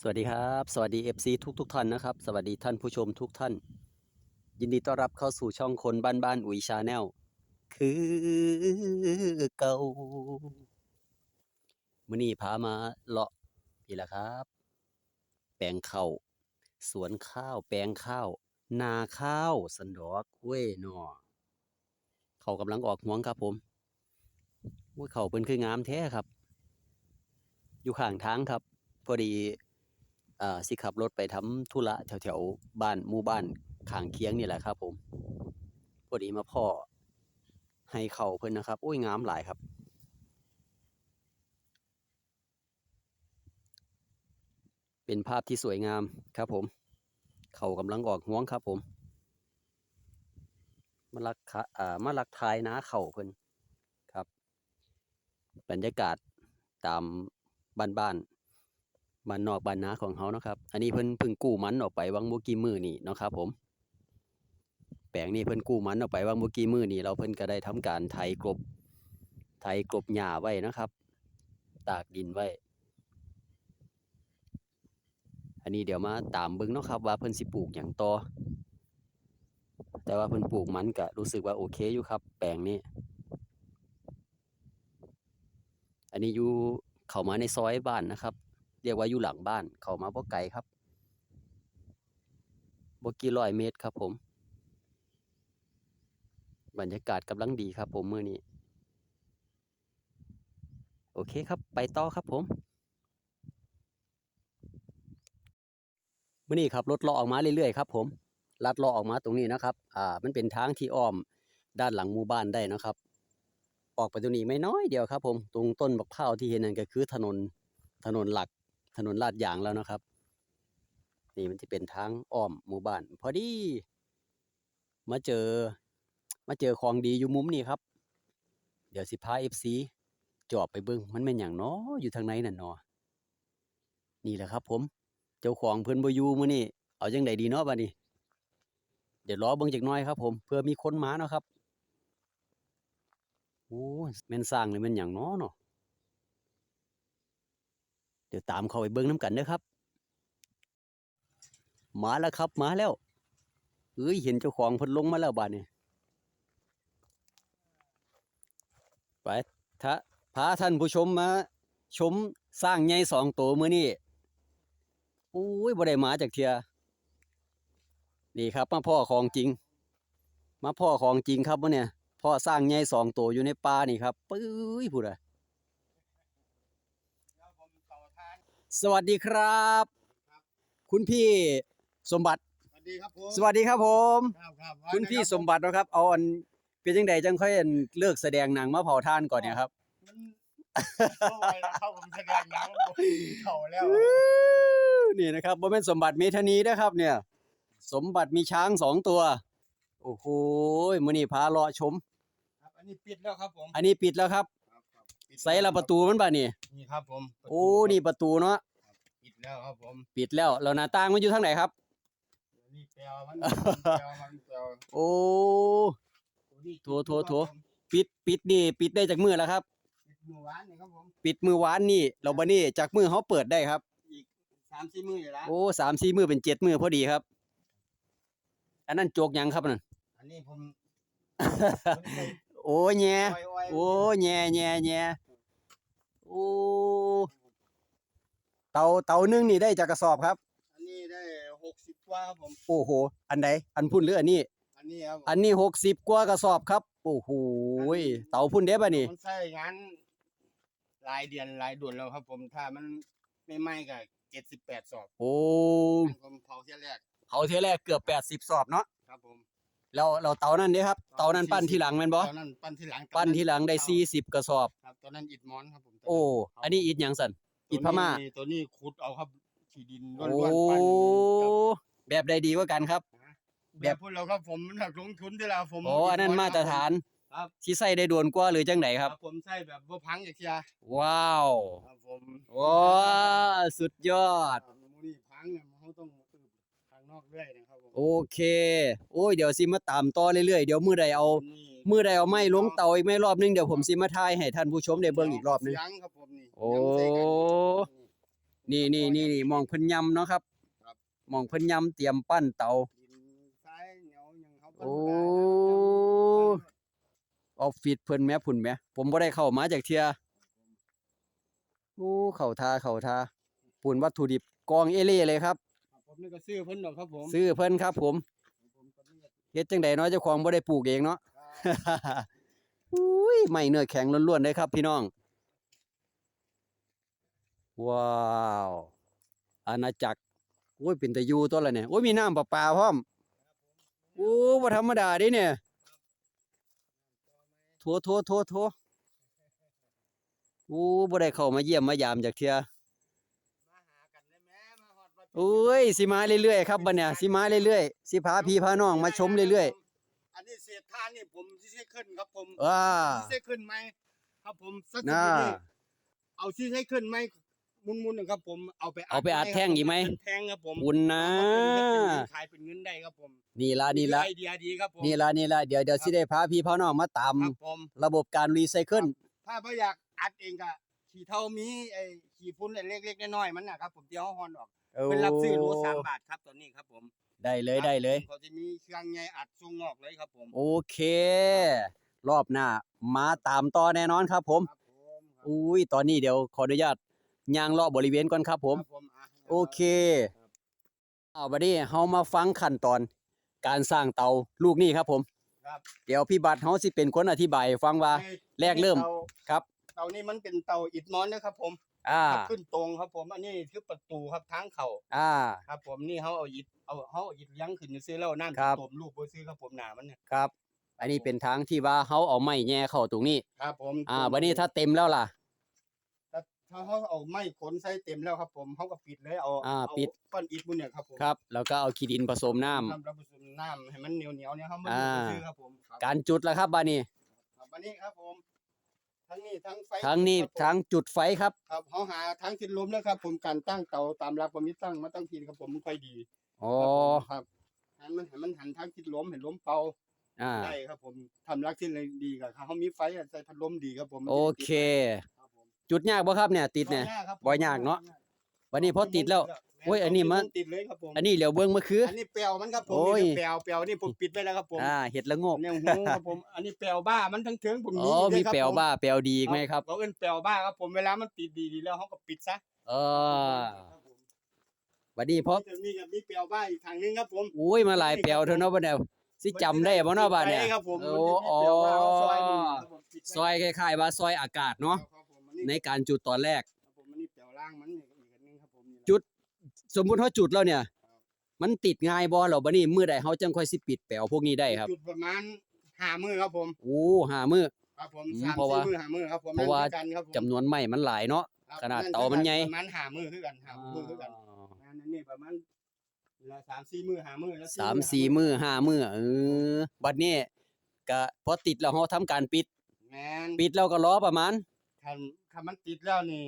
สวัสดีครับ สวัสดี FC ทุกทุกท่านนะครับ สวัสดีท่านผู้ชมทุกท่าน ยินดีต้อนรับเข้าสู่ช่องคนบ้านบ้านอุ๋ยชาแนลคือเก่ามื่อนี้พามาเลาะนี่แหละครับ แปลงข้าวสวนข้าว แปลงข้าว นาข้าวสันดอกเว้ยนอเขากำลังออกหวงครับผมว่าเขาเป็นคืองามแท้ครับ อยู่ข้างทางครับ พอดี สิขับรถไปทำธุระแถวๆบ้านหมู่บ้านข้างเคียงนี่แหละครับ ผมพอดีมาพ่อให้เข่าเพิ่นนะครับ โอ้ยงามหลายครับ เป็นภาพที่สวยงามครับผม เขากำลังออกห้วงครับผมมาลักขะอ่ามาลักทายนาเข่าเพิ่นครับบรรยากาศตามบ้านบ้านๆ บ้านนอกบ้านนาของเขานะครับ อันนี้เพิ่นเพิ่งกู้มันออกไปวังบ่กี่มื้อนี่นะครับ ผม แปลงนี้เพิ่นกู้มันออกไปวังบ่กี่มื้อนี่เราเพิ่นก็ได้ทำการไถกลบ ไถกลบหญ้าไว้นะครับ ตากดินไว้ อันนี้เดี๋ยวมาตามเบิ่งเนาะครับ ว่าเพิ่นสิปลูกหยังต่อ แต่ว่าเพิ่นปลูกมันก็รู้สึกว่าโอเคอยู่ครับ แปลงนี้ อันนี้อยู่เข้ามาในซอยบ้านนะครับ เรียกว่าอยู่หลังบ้าน เข้ามาบ่ไกลครับบ่กี่ร้อยเมตรครับผม บรรยากาศกำลังดีครับผมมื้อนี้ โอเคครับ ไปต่อครับผมมื่อนี้ครับรถเลาะออกมาเรื่อยๆครับผมลัดเลาะออกมาตรงนี้นะครับ อ่า มันเป็นทางที่อ้อมด้านหลังหมู่บ้านได้นะครับ ออกไปตรงนี้ไม่น้อยเดียวครับ ผม ตรงต้นบักพร้าวที่เห็นนั่นก็คือถนนถนนหลัก ถนนลาดยางแล้วนะครับ นี่มันจะเป็นทางอ้อมหมู่บ้าน พอดี มาเจอ มาเจอของดีอยู่มุมนี้ครับ เดี๋ยวสิพา FC จอบไปเบิ่งมันเป็นอย่างน้ออยู่ทางไหนนั่นนาะนี่แหละครับ ผม เจ้าของเพิ่นบอยูมื้อนี้เอาจังไดดีเนาะบัดนี้ เดี๋ยวรอเบิ่งจักน่อยครับผมเพื่อมีคนมาเนาะครับโอ้แม่นสร้างเลยแม่นหยังน้อเนาะ ดี๋ยวตามเขาไปเบิ่งนํกันเด้อครับ มาแล้วครับมาแล้วเอ้ยเห็นเจ้าของพ่นลงมาแล้วบัดนี้ไปถ้าพาท่านผู้ชมมา ชมสร้างใหญ่สองตัวมื้อนี้โอ้ยบ่ได้มาจากเทียนี่ครับมาพ่อของจริง มาพ่อของจริงครับวะเนี่ยพ่อสร้างใหญ่สองตัวอยู่ในป่านี่ครับปื้ยพูดอะ สวัสดีครับ คุณพี่สมบัติ สวัสดีครับผมสวัสดีครับผม ครับครับคุณพี่สมบัติเนาะครับ เอาอันเป็นจังใดจังค่อยอันเลิกแสดงหนังมาเผาท่านก่อนเนี่ยครับมันเข้าไปแล้วเข้าผมแสดงหนังเข้าแล้วนี่นะครับบ่แม่นสมบัติเมธานีนะครับ เนี่ย สมบัติมีช้างสองตัว โอ้โหมื้อนี้พารอชม ครับอันนี้ปิดแล้วครับผมอันนี้ปิดแล้วครับครับครับปิด ใส่ละประตูมันบ่นี่นี่ครับผมประตูโอ้นี่ประตูเนาะปิดแล้วครับผมปิดแล้วแล้วหน้าต่างมันอยู่ทางไหนครับนี่แปลวมันแปลวมันแปลวโอ้นี่โถโถโถปิดปิดนี่ ปิดได้จากมือแล้วครับปิดเมื่อวานนี่ครับผมปิดมือวานนี่เราบัดนี้จากมือเขาเปิดได้ครับอีกสามสี่มื้ออยู่แล้วโอ้สามสี่มือเป็นเจ็ดมือพอดีครับ อันนั้นโจกหยังครับนั่นอันนี้ผม โอ้แง่อ้อยอ้อยโอ้แง่แง่แง่โอ้เตาเตาหนึงนี่ได้จากกระสอบครับ อันนี้ได้หกสิบกว่าครับผม โอ้โห อันใดอันพุ่นหรืออันนี้ อันนี้ครับอันนี้หกสิบกว่ากระสอบครับ โอ้โหยเตาพุ่นเด้บ่นี่ มันใช้งานรายเดือนรายด่วนแล้วครับ ผมถ้ามันไม่ไหม้ก็เจ็ดสิบแปดสอบโอ้ผมเผาเที่ยแรกเผาเทยแรกเกือบแปดสิบ80 สอบเนาะ ครับผม แล้วเราเตานั่นเด้ครับเตานั่นปั้นทีหลังแม่นบ่ตอนนั้นปั้นที่หลังปั้นทีหลังได้สี่สิบกระสอบ ครับตอนนั้นอิดมอนครับผมโอ้ อันนี้อิฐหยังสั่นอิฐพม่าตัวนี้ตัวนี้ขุดเอาครับที่ดินล้โอ้วนๆปั้นครับแบบใดดีกว่ากันครับ แบบพวกเราครับผมมันหักลงทุนที่เราผมโอ้อันนั้นมาตรฐานครับ ที่ใส่ได้โดนกว่าหรือจังไดครับผมใส่แบบว่าพังอย่างเชียว้าว ครับผมว้าสุดยอด ครับมูนี่พังเนี่ยมันเขาต้องตืบทางนอกเรื่อยนะครับผม โอเค โอ้ยเดี๋ยวสิมาตามต่อเรื่อยๆเดี๋ยวมื้อใดเอานี่มื้อใดเอาไม้ลงเตาอีกไม่รอบนึงเดี๋ยวผมสิมาทายให้ท่านผู้ชมได้เบิ่งอีกรอบนึง ยังครับผมนี่โอ้ ยังใส่กันนี่นี่นี่นี่นี่มองเพิ่นยำเนาะครับครับมองเพิ่นยำเตรียมปั้นเตา ดินทรายเหนียวหยังเขาโอ้ออฟฟิศเพิ่นแหม่พุ่นแหม่ผมบ่ได้เข้ามาจากเทื่อโอ้เข้าท่าเข้าท่าปุ่นวัตถุดิบกองเอเล่เลยครับครับ ผมนี่ก็ซื้อเพิ่นดอกครับผมซื้อเพิ่นครับ ผมผมก็นี่ก็เฮ็ดจังไดเนาะเจ้าของบ่ได้ปลูกเองเนาะครับอุ้ยไม่เนื้อแข็งล้วนๆเลยครับพี่น้อง ว้าวอาณาจักรโอ้ยเป็นตะยูตัวละเนี่ยโอ้ยมีน้ำประปาพร้อมโอ้บ่ธรรมดาเดิเนี่ยโถโถโถโถโอ้บ่ได้เข้ามาเยี่ยมมายามจากเทื่อ มาหากันได้แม่มาฮ อดวัดโอ้ยสิมาเรื่อยๆครับบัดเนี่ยสิมาเรื่อยๆสิพาพี่พาน้องมาชมเรื่อยๆอันนี้เศษทานนี่ผมสิใช้ขึ้นครับผมๆว้าสิใช้ขึ้นไหมครับผมสักน่าทีนี้เอาสิใช้ขึ้นไหมมุนๆนะครับผมเอาไปเอาไปอัดแท่งอีกไหม เป็นแท่งครับผมคุณนะขายเป็นเงินได้ครับผมนี่ละนี่ละไอเดียดีครับผมนี่ละนี่ละเดี๋ยวเดี๋ยวสิได้พาพี่พาน้องมาตามครับผม ระบบการรีไซเคิล ถ้าบ่อยากอัดเองก็ขี่เท่ามีไอ้ขี่ฟุ้นเล็กๆน้อยๆมันนะครับผมเดี๋ยวเอาฮอนออก เป็นรับซื้อโลสามบาทครับตัวนี้ครับผมได้เลยได้เลย เขาจะมีเครื่องใหญ่อัดส่งนอกเลยครับผม โอเค รอบหน้ามาตามต่อแน่นอนครับ ผมครับผมครับอุ้ยตอนนี้เดี๋ยวขออนุญาตย่างรอบบริเวณก่อนครับ ผมครับอะโอเคเอาบัดนี้เฮามาฟังขั้นตอน การสร้างเตาลูกนี้ครับ ผมครับเดี๋ยวพี่บัตรเฮาสิเป็นคนอธิบายให้ฟังว่าในแรกเริ่มตาครับ เตานี้มันเป็นเตาอิฐมอนนะครับผม อ่าขับขึ้นตรงครับ ผมอันนี้คือประตูครับทางเข้าอ่า ครับ ผมนี่เขาเอาอิฐเอาเขาเอาอิฐยั้งขึ้นซื้อแล้วน้ำครับตมลูกบ่ซื้อครับผมหนามันเนี่ยครับ อันนี้เป็นทางที่ว่าเฮาเอาไม้แย่เข้าตรงนี้ ครับ ผมอ่าบัดนี้ถ้าเต็มแล้วล่ะถ้าถ้าเขาเอาไม้ขนใส่เต็มแล้วครับ ผมเขาก็ปิดเลยเอาอ่าเปิด ก้อนอิฐบุญเนี่ยครับผมครับ แล้วก็เอาขี้ดินผสมน้ำ ทำระบบสูบน้ำให้มันเหนียวเหนียวๆเนี่ยเขาไม่อ่า ซื้อครับผมครับการจุดล่ะครับบัดนี้ ครับอันนี้ครับผม ทั้งนี้ทั้งไฟทางนี้ครับผมทางจุดไฟครับ ครับเขาหาทั้งทิศลมนะครับ ผมการตั้งเตาตามหลักผมนี่ตั้งมาตั้งทีครับผมมันค่อยดีอ๋อ ครับผมครับให้มันให้มันหันทางทิศลมเห็นลมเป่าอ่า ได้ครับ ผมทำรักที่เลยดีกับเขามีไฟอะใส่พัดลมดีครับผมมันโอจะได้ติดเค ครับผมจุดยากบ่ครับเนี่ย ติดเนี่ย บ่ครับผมบ่ยากเนาะ วันนี้พอติดแล้ว โอ้ยอันนี้มัน ติดเลยครับผมอันนี้เหลียวเบิ่งมาคือ อันนี้เปลวมันครับผมโอ้ย นี่เปลวเปลวนี่ผมปิดไว้แล้วครับผมอ่าเห็ดละโงกอันนี้หูครับผมอันนี้เปลวบ้ามันทั้งเถิงผมอ๋อด้มีวยครับแปลวผมบ้าแปลวดีอีกไหมครับ เขาเอิ้นเปลวบ้าครับผมเวลามันติดดีๆแล้วเขาก็ปิดซะเออครับผมบัดนี้พอจะมีกับมีเปลวบ้าอีกทางหนึงครับผม อุ้ยมาหลายแปลวเท่าเนาะบัดเนี่ยสิจำได้บ่เนาะบัดเนี่ยปิไว้ครับผมโอ้มันจะมีเปลวบ้าเขาซอยนี่ครับผมปิดไว้ซอยคล้ายๆว่าซอยอากาศเนาะครับผมอันนี้ในการจุดตอนแรก ครับผมอันนี้เปลวล่างมันอีกอันหนึงครับผมนี่แหละ จุด สมมุติเฮาจุดแล้วเนี่ย มันติดง่ายบ่แล้วบัดนี้มื้อใดเฮาจังค่อยสิปิดแปลวพวกนี้ได้ครับ จุดประมาณห้ามือครับผม โอ้หามื้อ ครับผมอืมสามเพราะว่าสี่มือห้ามือครับผมเพราะว่านั่นคือกันครับผมจำนวนไม้มันหลายเนาะ ครับขนาดนั่เตามันใหญ่ ประมาณห้ามือคือกันห้ามือคือกันงานอันนี้ประมาณเวลาสามสี่มือห้ามือแล้วสามสี่มื้อห้ามื้อเออบัดนี้ก็พอติดแล้วเฮาทำการปิดแมนปิดแล้วก็รอประมาณ คันคันมันติดแล้วนี่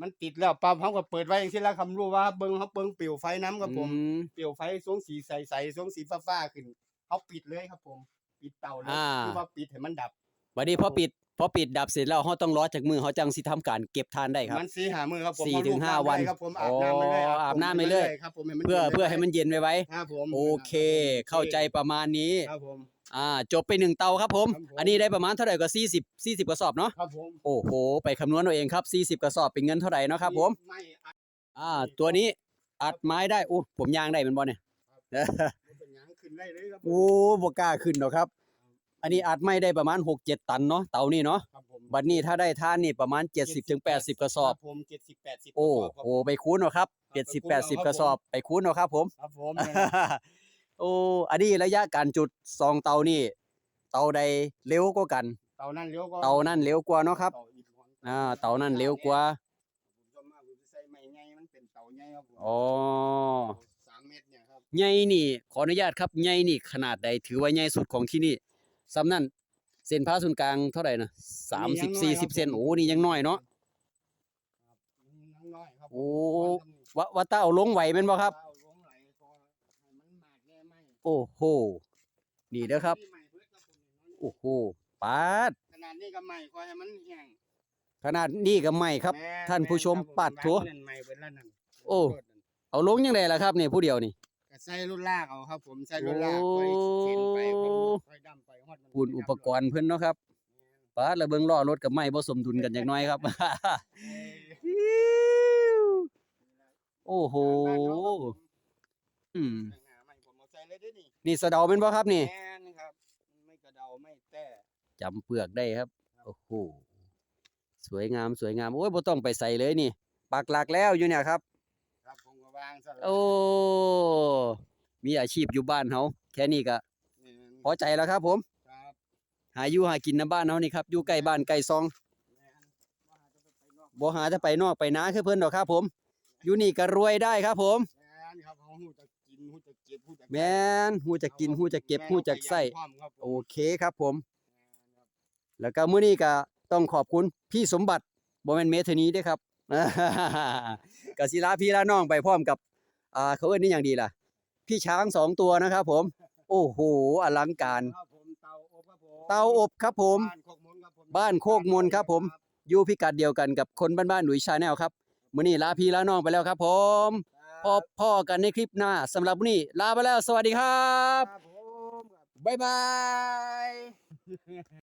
มันติดแล้วปั๊บเขาก็เปิดไว้อย่างที่แล้วคำรู้ว่าเบิ้งเขาเบิ้งเปลวไฟน้ำครับผม อืมเปลวไฟสวงสีใสๆสวงสีฟ้าๆขึ้นเขาปิดเลยครับผม ปิดเตาเลยอ่า คือว่าปิดให้มันดับบัดนี้พอปิดพอปิดดับเสร็จแล้วเฮาต้องรอจากมือเฮาจังสิทำการเก็บทานได้ครับ มันสี่หามือครับผมสี่เอถึงลูกห้าน้ำวันได้ครับผมอาบน้ำไปเลยอ๋ออาบน้ำไปเลยครับผมให้มันเพื่อย็นเพื่อให้มันเย็นไว้ไว้ ครับผมโอเค เข้าใจประมาณนี้ ครับผม อ่าจบไปหนึ่งเตาครับผม ครับผม อันนี้ได้ประมาณเท่าไหร่ก็40 40กระสอบเนาะครับผมโอ้โหไปคำนวณเอาเองครับ40กระสอบเป็นเงินเท่าไหร่เนาะครับผม ไม่อัด อ่า ตัวนี้อัดไม้ได้โอ้ผมยางได้แมันบ่เนี่ยบ่เป็นหยังขึ้นได้เลยครับผมโอ้บ่กล้าขึ้นหรอกครับ อันนี้อัดไม้ได้ประมาณ6-7ตันเนาะเตานี่เนาะครับผมบัดนี้ถ้าได้ท่านนี่ประมาณ70ถึง80กระสอบ คผมเจ็ดสิบแปดสิบโอ้กระสบครับโหไปคูณเอาครับ70 80กระสอบไปคูณเอาครับผม ครับผม โอ้อันนี้ระยะการจุดซองเตานี่ เตาใดเร็วกว่ากัน เตานั่นเลี้ยวก็เตานั่นเร็วกว่าเนาะครับเตาอีกคนอ่าเตานั่นเร็วกว่าผมส่วนมากผมจะใส่ไม้ใหญ่มันเป็นเตาใหญ่ครับผมอ๋อสามเมตรเนี่ยครับใหญ่นี่ ขออนุญาตครับใหญ่นี่ขนาดใดถือว่าใหญ่สุดของที่นี่สำนั่นเส้นผ่าศูนย์กลางเท่าไหร่นะ30 40เซนโอ้นี่ยังน้อยเนาะ ครับยังน้อยครับผมโอ้ ว่าว่าเต้าลงไหวแม่นบ่ครับเตา โอ้โห นี่เด้อครับมีไม้เบิดครับผมโอ้โหปาด ขนาดนี้ก็ไม้คอยให้มันแห้งขนาดนี้ก็ไม่ครับ แม่ท่านผู้ชมแครับปัดโถวางนั่นใหม่เบิดแล้วนั่นโอ้ เอาลงยังไงล่ะครับนี่ผู้เดียวนี่ ก็ใส่รุ่นลากเอาครับ ผมใส่รุ่นลากโอ้ไปเข็นไปค่อยดำไปฮอดมันปุ่นอุปกรณ์เพิ่นเนาะครับปาดแล้วเบิ่งล้อรถกับไม่บ่สมดุลกันจักหน่อยครับโอ้โห อืมไม่ผม นี่นี่สะเดาเป็นบ่ครับนี่แม่นครับ ไม่กระเดาไม่แต้จำเปลือกได้ครับ โอ้โห สวยงามสวยงาม โอ้ยบ่ต้องไปใส่เลยนี่ ปักหลักแล้วอยู่เนี่ยครับ ครับผมก็วางซะแล้วโอ้ มีอาชีพอยู่บ้านเฮาแค่นี้ก็แม่นพอใจแล้วครับ ผม ครับหาอยู่หากินในบ้านเฮานี่ครับ อยู่ใกล้บ้านใกล้ซองแม่นว่าหาจะไปไปนอกบ่หาจะไปนอกไปนาคือเพิ่นดอกครับ ผม อยู่นี่ก็รวยได้ครับ ผม แม่นครับเฮาฮู้จัก กินฮู้จักเก็บฮู้จักแม่นฮู้จักกินฮู้จักเก็บฮู้จักใส่พร้อมครับผมโอเคครับผมแม่นครับแล้วก็มื้อนี้ก็ต้องขอบคุณพี่สมบัติบ่แม่นเมธานีเด้อครับกสิลาพี่ลาน้องไปพร้อมกับอ่าเขาเอิ้นนี่อย่างดีล่ะ พี่ช้างสองตัวนะครับผม โอ้โหอลังการครับผมเตาอบครับผมเตาอบครับผมบ้านโคกมนครับผม บ้านโคกมนครับผมอยู่พิกัดเดียวกันกับคนบ้านๆหนุ่ยชาแนลครับมื้อนี้ลาพี่ลาน้องไปแล้วครับผม พบพ่อกันในคลิปหน้าสำหรับมื้อนี้ลาไปแล้วสวัสดีครับ ครับผม บ๊ายบาย